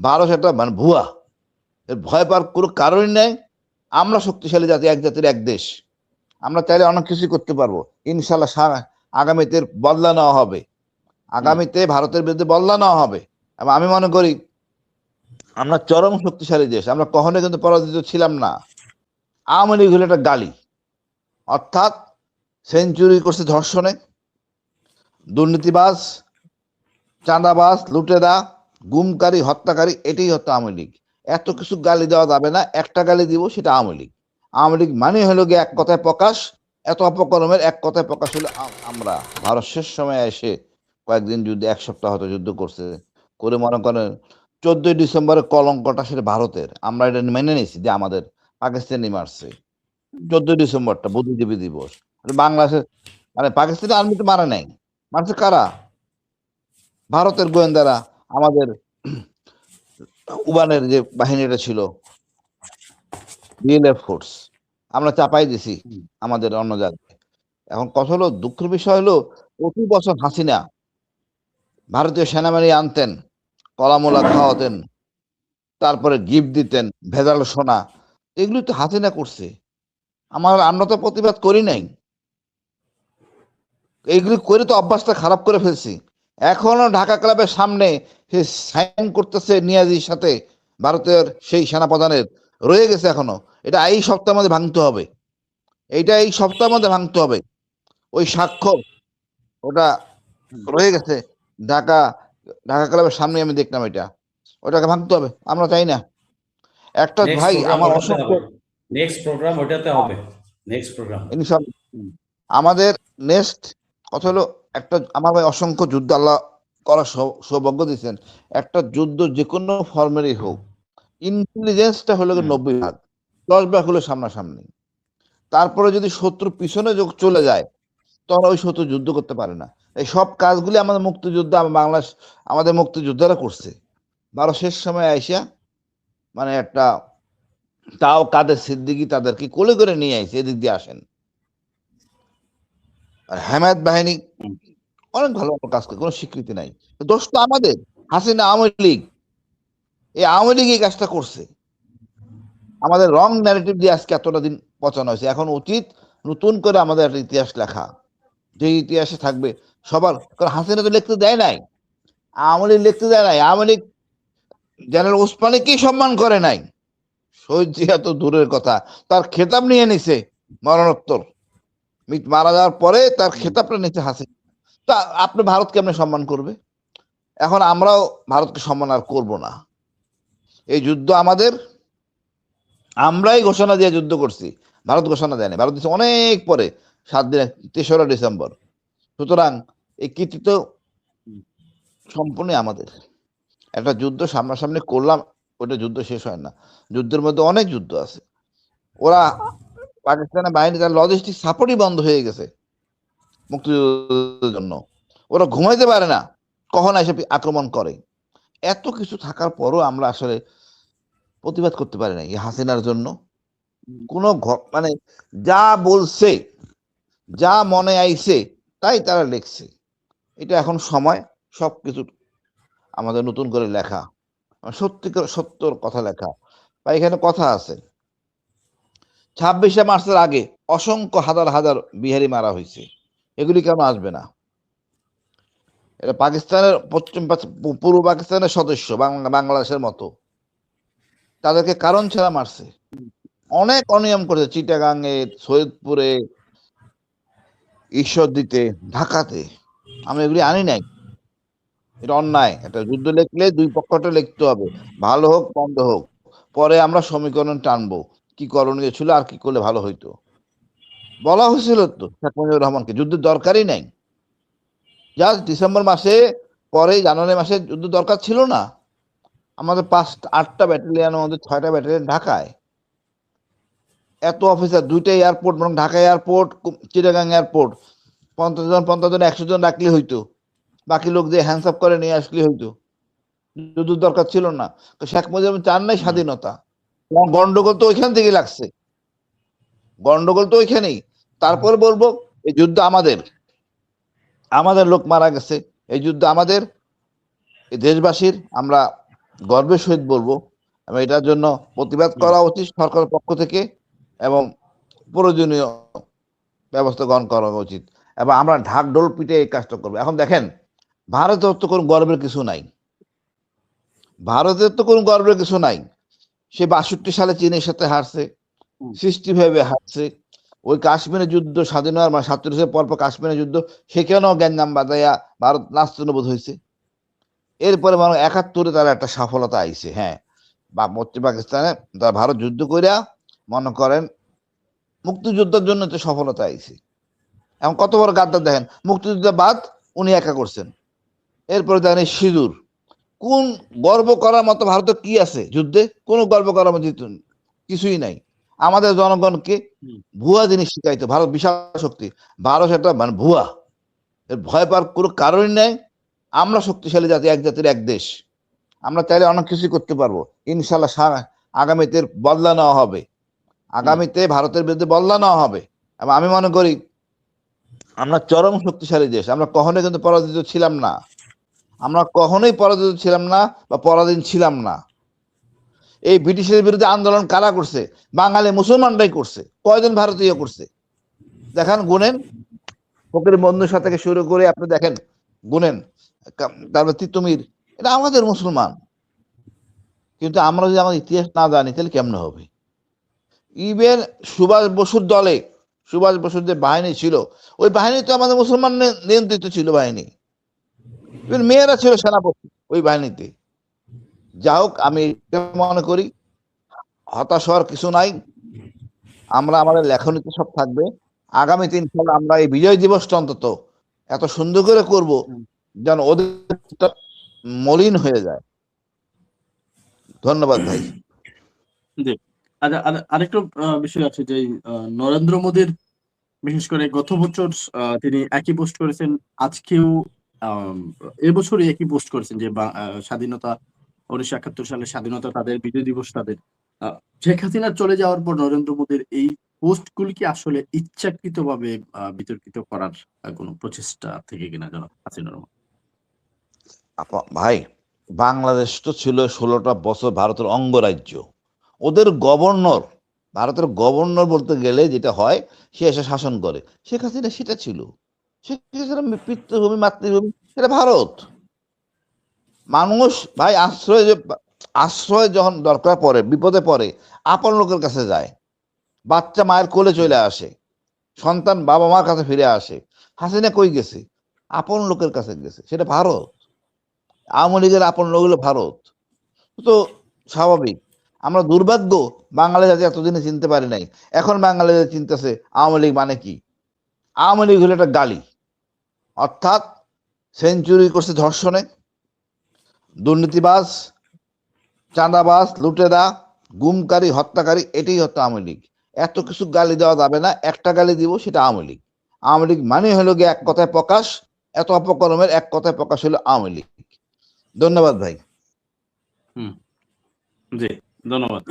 ভারত একটা মানে ভুয়া। এর ভয় পাওয়ার কোনো কারণই নেই। আমরা শক্তিশালী জাতি, এক জাতির এক দেশ। আমরা চাইলে অনেক কিছুই করতে পারব। ইনশাল্লাহ আগামীতে বদলা নেওয়া হবে। আগামীতে ভারতের বিরুদ্ধে বদলা নেওয়া হবে। এবং আমি মনে করি, আমরা চরম শক্তিশালী দেশ। আমরা কখনোই কিন্তু পরাজিত ছিলাম না। আওয়ামী লীগ হলো একটা গালি। অর্থাৎ সেঞ্চুরি করছে ধর্ষণে। দুর্নীতিবাজ, চাঁদাবাজ, লুটেরা। গুমকারী, হত্যাকারী, এটাই হতো আওয়ামী লীগ। এত কিছু গালি দেওয়া যাবে না, একটা গালি দিব, সেটা আওয়ামী লীগ। আওয়ামী লীগ মানে হলো গিয়ে এক কথায় প্রকাশ, এত অপকর্মের এক কথায় প্রকাশ হলো আমরা। ভারত শেষ সময় এসে কয়েকদিন যুদ্ধ এক সপ্তাহ হয়তো যুদ্ধ করছে, করে মনে করেন চোদ্দই ডিসেম্বরের কলঙ্কটা সেটা ভারতের। আমরা এটা মেনে নিয়েছি যে আমাদের পাকিস্তানি মারছে। চোদ্দই ডিসেম্বরটা বুদ্ধিজীবী দিবস। বাংলাদেশের মানে পাকিস্তানি আর্মি তো মারা নাই। মারছে কারা? ভারতের গোয়েন্দারা। আমাদের উবানের যে বাহিনীটা ছিল বিএলএফ ফোর্স আমরা চাপাই দিছি আমাদের অন্য জায়গায়। এখন কথা হলো দুঃখের বিষয় হলো প্রতি বছর হাসিনা ভারতীয় সেনাবাহিনী আনতেন কলামোলা খাওয়াতেন তারপরে গিফট দিতেন ভেজাল সোনা এগুলি তো হাসিনা করছে। আমার আমরা তো প্রতিবাদ করি নাই। এইগুলি করে তো অভ্যাসটা খারাপ করে ফেলছি। এখনও ঢাকা ক্লাবের সামনে সে সাইন করতেছে নিয়াজির সাথে। ভারতের সেই সেনাপ্রধানের। রয়ে গেছে এখনও। এটা এই সপ্তাহের মধ্যে ভাঙতে হবে। এইটা এই সপ্তাহের মধ্যে ভাঙতে হবে। ওই স্বাক্ষর ওটা রয়ে গেছে। ঢাকা ঢাকা ক্লাবের সামনে আমি দেখলাম এটা। ওটাকে ভাঙতে হবে। আমরা চাই না। একটা ভাই আমার অসংখ্য নেক্সট প্রোগ্রাম ওটাতে হবে। নেক্সট প্রোগ্রাম আমাদের নেক্সট কথা হলো একটা আমার ভাই অসংখ্য যুদ্ধ আল্লাহ করার সৌভাগ্য দিচ্ছেন একটা যুদ্ধ যে কোনো ফর্মেরই হোক। ইন্টেলিজেন্সটা হলো নব্বই ভাগ। দশ ভাগ হলো সামনাসামনি। তারপরে যদি শত্রু পিছনে যোগ চলে যায় তখন ওই শত্রু যুদ্ধ করতে পারে না। এই সব কাজগুলি আমাদের মুক্তিযুদ্ধ বাংলাদেশ আমাদের মুক্তিযোদ্ধারা করছে। বারো শেষ সময় আইসা মানে একটা তাও কাদের সিদ্দিকি তাদেরকে কোলে করে নিয়ে আইছে এদিক দিয়ে আসেন। আর হেমায়ত বাহিনী অনেক ভালো ভালো কাজ করে কোনো স্বীকৃতি নাই। দোষ তো আমাদের হাসিনা আওয়ামী লীগ। এই আওয়ামী লীগ এই কাজটা করছে। আমাদের রং ন্যারেটিভ দিয়ে আজকে এতটা দিন পচানো হয়েছে। এখন উচিত নতুন করে আমাদের একটা ইতিহাস লেখা। যে ইতিহাসে থাকবে সবার কারণ হাসিনা তো লিখতে দেয় নাই। আওয়ামী লীগ লিখতে দেয় নাই। আওয়ামী লীগ জেনারেল ওসমানীকেই সম্মান করে নাই। শহীদ জিয়া তো দূরের কথা। তার খেতাব নিয়ে নিছে মরণোত্তর। মারা যাওয়ার পরে তার খেতাবটা নিচে হাসি। তা আপনি ভারত কেমনে সম্মান করবে? এখন আমরাও ভারতকে সম্মান আর করব না। এই যুদ্ধ আমাদের। আমরাই ঘোষণা দিয়ে যুদ্ধ করছি। ভারত ঘোষণা দেয়নি। ভারত দিচ্ছে অনেক পরে সাত দিন তেসরা ডিসেম্বর। সুতরাং এই কৃতিত্ব সম্পূর্ণ আমাদের। একটা যুদ্ধ সামনাসামনি করলাম ওটা যুদ্ধ শেষ হয় না। যুদ্ধের মধ্যে অনেক যুদ্ধ আছে। ওরা পাকিস্তানের বাহিনী তার লজিস্টিক সাপোর্টই বন্ধ হয়ে গেছে মুক্তিযুদ্ধের জন্য। ওরা ঘুমাইতে পারে না। কখন এসে আক্রমণ করে? এত কিছু থাকার পরও আমরা আসলে প্রতিবাদ করতে পারি না এই হাসিনার জন্য। কোনো মানে যা বলছে যা মনে আইছে তাই তারা লিখছে। এটা এখন সময় সব কিছু আমাদের নতুন করে লেখা। সত্যিকার সত্যর কথা লেখা। বা এখানে কথা আছে। ছাব্বিশে মার্চের আগে অসংখ্য হাজার হাজার বিহারি মারা হয়েছে। এগুলি কেন আসবে না? এটা পাকিস্তানের পশ্চিম পূর্ব পাকিস্তানের সদস্য বাংলাদেশের মতো। তাদেরকে কারণ ছাড়া মারছে। অনেক অনিয়ম করেছে চিটাগাঙে সৈয়দপুরে ঈশ্বর দিতে ঢাকাতে। আমি এগুলি আনি নাই। এটা অন্যায়। একটা যুদ্ধ লিখলে দুই পক্ষটা লিখতে হবে। ভালো হোক, মন্দ হোক। পরে আমরা সমীকরণ টানবো। কি করণীয় ছিল আর কি করলে ভালো হইতো? বলা হয়েছিল তো, শেখ মুজিবুর রহমানকে, যুদ্ধের দরকারই নাই। জাস্ট ডিসেম্বর মাসে পরে জানুয়ারি মাসে যুদ্ধ দরকার ছিল না। আমাদের পাঁচ আটটা ব্যাটালিয়ানের মধ্যে ছয়টা ব্যাটালিয়ান ঢাকায়। এত অফিসার, দুইটা এয়ারপোর্ট, বরং ঢাকা এয়ারপোর্ট চিটাগাং এয়ারপোর্ট। পঞ্চাশ জন পঞ্চাশ জন, একশো জন রাখলে হইতো। বাকি লোক দিয়ে হ্যান্ডস আপ করে নিয়ে আসলে হইতো। যুদ্ধ দরকার ছিল না। শেখ মুজিবুর চান নাই স্বাধীনতা। গন্ডগোল তো ওইখান থেকে লাগছে। গন্ডগোল তো ওইখানেই। তারপর বলব, এই যুদ্ধ আমাদের। আমাদের লোক মারা গেছে। এই যুদ্ধ আমাদের। দেশবাসীর আমরা গর্বের সহিত বলব। এবং এটার জন্য প্রতিবাদ করা উচিত সরকারের পক্ষ থেকে এবং প্রয়োজনীয় ব্যবস্থা গ্রহণ করা উচিত। এবং আমরা ঢাক ঢোল পিটে এই কাজটা করব। এখন দেখেন, ভারতের তো কোনো গর্বের কিছু নাই। ভারতের তো কোনো গর্বের কিছু নাই। সে বাষট্টি সালে চীনের সাথে হারছে সৃষ্টি সৃষ্টিভাবে হারছে। ওই কাশ্মীরের যুদ্ধ স্বাধীন হওয়ার মানে সাতচল্লিশ পর পর কাশ্মীরের যুদ্ধ সেখানেও জ্ঞান বাজাইয়া ভারত নাস্তানুবোধ হয়েছে? এরপরে মানে একাত্তরে তারা একটা সফলতা আইছে হ্যাঁ। বা পশ্চিম পাকিস্তানে তারা ভারত যুদ্ধ করিয়া মনে করেন মুক্তিযুদ্ধের জন্য তো সফলতা আইছে। এখন কত বড় গাদ্দার দেখেন মুক্তিযুদ্ধ বাদ উনি একা করছেন। এরপরে দেখেন সিঁদুর কোন গর্ব করার মতো ভারতের কি আছে যুদ্ধে? কোনো গর্ব করার মতো কিছুই নাই। আমাদের জনগণকে ভুয়া জিনিস শিখাইতো ভারত বিশাল শক্তি। ভারত একটা মানে ভুয়া। এর ভয় পাওয়ার কোনো কারণই নেই। আমরা শক্তিশালী জাতি এক জাতির এক দেশ। আমরা চাইলে অনেক কিছুই করতে পারব। ইনশাল্লাহ আগামীতে বদলা নেওয়া হবে। আগামীতে ভারতের বিরুদ্ধে বদলা নেওয়া হবে। এবং আমি মনে করি আমরা চরম শক্তিশালী দেশ। আমরা কখনোই কিন্তু পরাজিত ছিলাম না। আমরা কখনোই পরাজিত ছিলাম না বা পরাধীন ছিলাম না। এই ব্রিটিশের বিরুদ্ধে আন্দোলন কারা করছে? বাঙালি মুসলমানরাই করছে। কয়জন ভারতীয় করছে? দেখান, গুনেন। ফকির বন্ধুর থেকে শুরু করে আপনি দেখেন, গুনেন তারপর তিতুমির। এটা আমাদের মুসলমান। কিন্তু আমরা যদি আমাদের ইতিহাস না জানি, তাহলে কেমন হবে? ইভেন সুভাষ বসুর দলে, সুভাষ বসুর যে বাহিনী ছিল, ওই বাহিনী তো আমাদের মুসলমান নিয়ন্ত্রিত ছিল বাহিনী। ইভেন মেয়েরা ছিল সেনাপতি ওই বাহিনীতে। যা হোক, আমি মনে করি, হতাশ হওয়ার কিছু নাই। আমরা আমাদের লেখনীতে সব থাকবে। আগামী তিন সাল আমরা এই বিজয় দিবসটা অন্তত এত সুন্দর করে করব যেন ওদের মলিন হয়ে যায়। ধন্যবাদ ভাই। আচ্ছা আর- আরেকটু বিষয় আছে যে নরেন্দ্র মোদীর বিশেষ করে গত বছর তিনি একই পোস্ট করেছেন। আজকেও এবছরই একই পোস্ট করেছেন যে স্বাধীনতা উনিশশো একাত্তর সালের স্বাধীনতা তাদের বিজয় দিবস তাদের শেখ হাসিনা চলে যাওয়ার পর নরেন্দ্র মোদীর এই পোস্টগুলি কি আসলে ইচ্ছাকৃতভাবে আহ, বিতর্কিত করার কোনো প্রচেষ্টা থেকে কিনা জনাব হাসিনুর ভাই বাংলাদেশ তো ছিল ষোলোটা বছর ভারতের অঙ্গরাজ্য। ওদের গভর্নর ভারতের গভর্নর বলতে গেলে যেটা হয় সে এসে শাসন করে। শেখ হাসিনা সেটা ছিল। শেখ পিতৃভূমি, মাতৃভূমি সেটা ভারত। মানুষ, ভাই, আশ্রয় যে আশ্রয় যখন দরকার পড়ে, বিপদে পড়ে, আপন লোকের কাছে যায়। বাচ্চা মায়ের কোলে চলে আসে। সন্তান বাবা মার কাছে ফিরে আসে। হাসিনা কই গেছে? আপন লোকের কাছে গেছে। সেটা ভারত। আওয়ামী লীগের আপন লোক হলো ভারত। তো স্বাভাবিক। আমরা দুর্ভাগ্য বাঙালি জাতি এতদিনে চিনতে পারি নাই। এখন বাঙালি জাতি চিনতেছে আওয়ামী লীগ মানে কি? আওয়ামী লীগ হলো একটা গালি। অর্থাৎ সেঞ্চুরি করছে ধর্ষণে। দুর্নীতিবাজ, চাঁদাবাজ, লুটেরা, গুমকারী, হত্যাকারী, এটাই হচ্ছে আওয়ামী লীগ। এত কিছু গালি দেওয়া যাবে না, একটা গালি দিব সেটা আওয়ামী লীগ। আওয়ামী লীগ মানে হলো গিয়ে এক কথায় প্রকাশ, এত অপকর্মের এক কথায় প্রকাশ হলো আওয়ামী লীগ। ধন্যবাদ ভাই। জি, ধন্যবাদ।